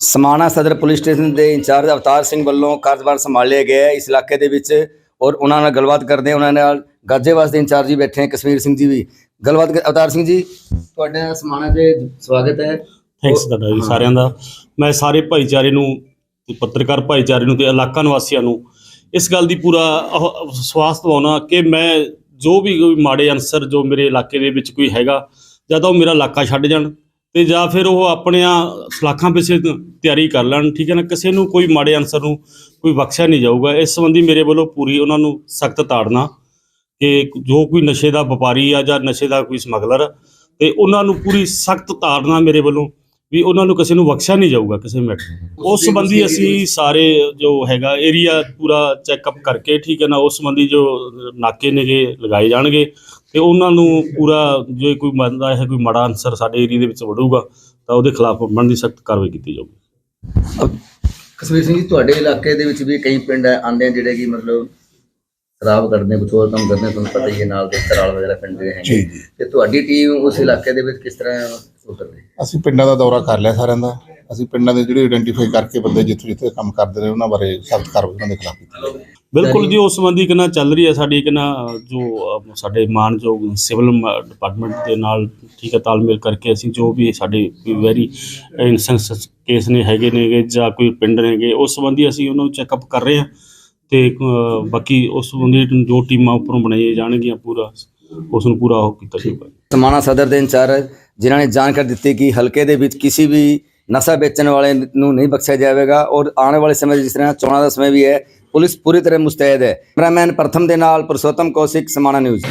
ਸਮਾਣਾ ਸਦਰ police station ਦੇ incharge Avtar Singh ਵੱਲੋਂ ਕਾਰਜਭਾਰ ਸੰਭਾਲਿਆ ਗਿਆ ਇਸ ਇਲਾਕੇ ਦੇ ਵਿੱਚ ਔਰ ਉਹਨਾਂ ਨਾਲ ਗੱਲਬਾਤ ਕਰਦੇ ਉਹਨਾਂ ਨਾਲ ਗਾਜੇਵਾਸ ਦੇ ਇੰਚਾਰਜ ਵੀ ਬੈਠੇ ਹਨ। ਕਸ਼ਮੀਰ ਸਿੰਘ ਜੀ ਵੀ ਗੱਲਬਾਤ ਅਵਤਾਰ ਸਿੰਘ ਜੀ ਤੁਹਾਡਾ ਸਮਾਣਾ ਤੇ ਸਵਾਗਤ ਹੈ। ਥੈਂਕਸ ਤੁਹਾਡਾ ਜੀ ਸਾਰਿਆਂ ਦਾ। ਮੈਂ ਸਾਰੇ ਭਾਈਚਾਰੇ ਨੂੰ ਤੇ ਪੱਤਰਕਾਰ ਭਾਈਚਾਰੇ ਨੂੰ ਤੇ ਇਲਾਕਾ ਨਿਵਾਸੀਆਂ ਨੂੰ ਇਸ ਗੱਲ ਦੀ ਪੂਰਾ ਵਿਸ਼ਵਾਸ ਦਿਵਾਉਣਾ ਕਿ ਮੈਂ ਜੋ ਵੀ ਕੋਈ ਮਾੜੇ ਅਨਸਰ ਜੋ ਮੇਰੇ ਇਲਾਕੇ ਦੇ ਵਿੱਚ ਕੋਈ ਹੈਗਾ ਜਾਂ ਤਾਂ ਉਹ ਮੇਰਾ ਇਲਾਕਾ ਛੱਡ ਜਾਣ। ਤੇ ਜਾਂ ਫਿਰ ਉਹ ਆਪਣੀਆਂ ਸਲਾਖਾਂ ਪਿੱਛੇ ਤਿਆਰੀ ਕਰ ਲੈਣ, ਠੀਕ ਹੈ ਨਾ? ਕਿਸੇ ਨੂੰ ਕੋਈ ਮਾੜੇ ਅਨਸਰ ਨੂੰ ਕੋਈ ਬਖਸ਼ਿਆ ਨਹੀਂ ਜਾਊਗਾ। ਇਸ ਸੰਬੰਧੀ ਮੇਰੇ ਵੱਲੋਂ ਪੂਰੀ ਉਹਨਾਂ ਨੂੰ ਸਖਤ ਤਾੜਨਾ ਕਿ ਜੋ ਕੋਈ ਨਸ਼ੇ ਦਾ ਵਪਾਰੀ ਆ ਜਾਂ ਨਸ਼ੇ ਦਾ ਕੋਈ ਸਮਗਲਰ, ਤੇ ਉਹਨਾਂ ਨੂੰ ਪੂਰੀ ਸਖਤ ਤਾੜਨਾ ਮੇਰੇ ਵੱਲੋਂ। ਵੀ ਉਹਨਾਂ ਨੂੰ ਕਿਸੇ ਨੂੰ ਬਖਸ਼ਿਆ ਨਹੀਂ ਜਾਊਗਾ ਕਿਸੇ ਮੈਟਰ ਉਸ ਸੰਬੰਧੀ ਅਸੀਂ ਸਾਰੇ ਜੋ ਹੈਗਾ ਏਰੀਆ ਪੂਰਾ ਚੈੱਕਅਪ ਕਰਕੇ ਠੀਕ ਹੈ ਨਾ ਉਸ ਸੰਬੰਧੀ ਜੋ ਨਾਕੇ ਨੇਗੇ ਲਗਾਏ ਜਾਣਗੇ ਤੇ ਉਹਨਾਂ ਨੂੰ ਪੂਰਾ ਜੇ ਕੋਈ ਮੰਨਦਾ ਹੈ ਕੋਈ ਮਾੜਾ ਅਨਸਰ ਸਾਡੇ ਏਰੀਆ ਦੇ ਵਿੱਚ ਵੜੂਗਾ ਤਾਂ ਉਹਦੇ ਖਿਲਾਫ ਬਣਦੀ ਸਖਤ ਕਾਰਵਾਈ ਕੀਤੀ ਜਾਊਗੀ। ਕਸ਼ਮੀਰ ਸਿੰਘ ਜੀ ਤੁਹਾਡੇ ਇਲਾਕੇ ਦੇ ਵਿੱਚ ਵੀ ਕਈ ਪਿੰਡ ਆਉਂਦੇ ਆ ਜਿਹੜੇ ਕਿ ਮਤਲਬ ਸ਼ਰਾਬ ਕਰਦੇ ਕੁਝ ਹੋਰ ਕੰਮ ਕਰਦੇ ਤੁਹਾਨੂੰ ਪਤਾ ਹੀ ਹੈ ਨਾਲ ਦੇ ਤਰਾਲ ਵਗੈਰਾ ਪਿੰਡ ਜੀ ਹੈਗੇ। ਜੀ ਤੇ ਤੁਹਾਡੀ ਟੀਮ ਉਸ ਇਲਾਕੇ ਦੇ ਵਿੱਚ ਕਿਸ ਤਰ੍ਹਾਂ ਉਤਰਦੀ ਅਸੀਂ ਪਿੰਡਾਂ ਦਾ ਦੌਰਾ ਕਰ ਲਿਆ ਸਾਰਿਆਂ ਦਾ। ਅਸੀਂ ਪਿੰਡਾਂ ਦੇ ਜਿਹੜੇ ਆਇਡੈਂਟੀਫਾਈ ਕਰਕੇ ਬੰਦੇ ਜਿੱਥੇ ਜਿੱਥੇ ਕੰਮ ਕਰਦੇ ਨੇ ਉਹਨਾਂ ਬਾਰੇ ਸਖਤ ਕਾਰਵਾਈ ਉਹਨਾਂ ਦੇ ਖਿਲਾਫ ਕੀਤੀ ਬਿਲਕੁਲ ਜੀ ਉਸ ਸੰਬੰਧੀ ਕਿੰਨਾ ਚੱਲ ਰਹੀ ਹੈ ਸਾਡੀ ਕਿੰਨਾ ਜੋ ਅਹ, ਸਾਡੇ ਮਾਨਯੋਗ ਸਿਵਲ ਡਿਪਾਰਟਮੈਂਟ ਦੇ ਨਾਲ ਠੀਕ ਹੈ ਤਾਲਮੇਲ ਕਰਕੇ ਅਸੀਂ ਜੋ ਵੀ ਸਾਡੇ ਵੈਰੀ ਇਨਸੈਂਸ ਕੇਸ ਨੇ ਹੈਗੇ ਨੇਗੇ ਜਾਂ ਕੋਈ ਪਿੰਡ ਨੇਗੇ ਉਸ ਸੰਬੰਧੀ ਅਸੀਂ ਉਹਨਾਂ ਨੂੰ ਚੈੱਕਅਪ ਕਰ ਰਹੇ ਹਾਂ। ਤੇ ਬਾਕੀ ਉਸ ਸੰਬੰਧੀ ਜੋ ਟੀਮਾਂ ਉੱਪਰੋਂ ਬਣਾਈਆਂ ਜਾਣਗੀਆਂ ਪੂਰਾ ਉਸ ਨੂੰ ਪੂਰਾ ਉਹ ਕੀਤਾ ਜਾਊਗਾ। ਸਮਾਣਾ ਸਦਰ ਦੇ ਇੰਚਾਰਜ ਜਿਨ੍ਹਾਂ ਨੇ ਜਾਣਕਾਰੀ ਦਿੱਤੀ ਕਿ ਹਲਕੇ ਦੇ ਵਿੱਚ ਕਿਸੇ ਵੀ ਨਸ਼ਾ ਵੇਚਣ ਵਾਲੇ ਨੂੰ ਨਹੀਂ ਬਖਸ਼ਿਆ ਜਾਵੇਗਾ ਔਰ ਆਉਣ ਵਾਲੇ ਸਮੇਂ ਜਿਸ ਤਰ੍ਹਾਂ ਚੋਣਾਂ ਦਾ ਸਮੇਂ ਵੀ ਹੈ ਪੁਲਿਸ ਪੂਰੀ ਤਰ੍ਹਾਂ ਮੁਸਤੈਦ ਹੈ। ਕੈਮਰਾਮੈਨ ਪ੍ਰਥਮ ਦੇ ਨਾਲ ਪੁਰਸ਼ੋਤਮ ਕੌਸ਼ਿਕ ਸਮਾਣਾ ਨਿਊਜ਼।